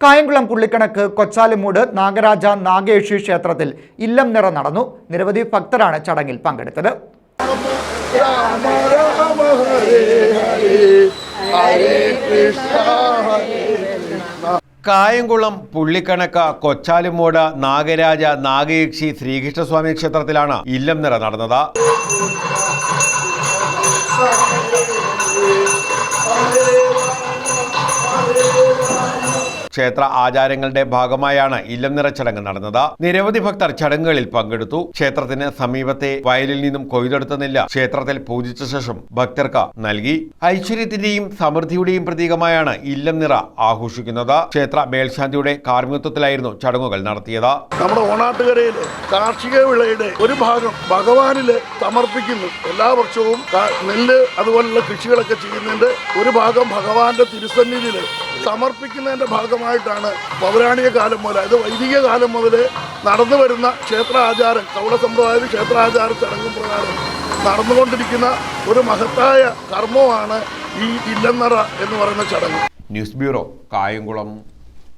കായംകുളം പുള്ളിക്കണക്ക് കൊച്ചാലുമൂട് നാഗരാജ നാഗേഷി ക്ഷേത്രത്തിൽ ഇല്ലം നിറ നടന്നു. നിരവധി ഭക്തരാണ് ചടങ്ങിൽ പങ്കെടുത്തത്. കായംകുളം പുള്ളിക്കണക്ക കൊച്ചാലുമൂട് നാഗരാജ നാഗയക്ഷി ശ്രീകൃഷ്ണസ്വാമി ക്ഷേത്രത്തിലാണ് ഇല്ലം നിറ നടന്നത്. ക്ഷേത്ര ആചാരങ്ങളുടെ ഭാഗമായാണ് ഇല്ലം നിറ ചടങ്ങ് നടന്നത്. നിരവധി ഭക്തർ ചടങ്ങുകളിൽ പങ്കെടുത്തു. ക്ഷേത്രത്തിന് സമീപത്തെ വയലിൽ നിന്നും കൊയ്തെടുത്ത നെല്ല് ക്ഷേത്രത്തിൽ പൂജിച്ച ശേഷം ഭക്തർക്ക് നൽകി. ഐശ്വര്യത്തിന്റെയും സമൃദ്ധിയുടെയും പ്രതീകമായാണ് ഇല്ലം നിറ ആഘോഷിക്കുന്നത്. ക്ഷേത്ര മേൽശാന്തിയുടെ കാർമ്മികത്വത്തിലായിരുന്നു ചടങ്ങുകൾ നടത്തിയത്. നമ്മുടെ ഓണാട്ടുകരയിലെ കാർഷിക വിളയുടെ ഒരു ഭാഗം ഭഗവാനിൽ സമർപ്പിക്കുന്നു. എല്ലാ വർഷവും നെല്ല് അതുപോലുള്ള കൃഷികളൊക്കെ ചെയ്യുന്നതിന്റെ ഒരു ഭാഗം ഭഗവാന്റെ തിരുസന്നിധിയിൽ സമർപ്പിക്കുന്നതിന്റെ ഭാഗമായിട്ടാണ് പൗരാണിക കാലം മുതൽ അതായത് വൈദിക കാലം മുതൽ നടന്നു വരുന്ന ക്ഷേത്ര ആചാരം കൗള സമ്പ്രദായ ക്ഷേത്രാചാര ചടങ്ങ് പ്രകാരം നടന്നുകൊണ്ടിരിക്കുന്ന ഒരു മഹത്തായ കർമ്മമാണ് ഈ ഇല്ലന്നറ എന്ന് പറയുന്ന ചടങ്ങ്. News bureau Kayamkulam.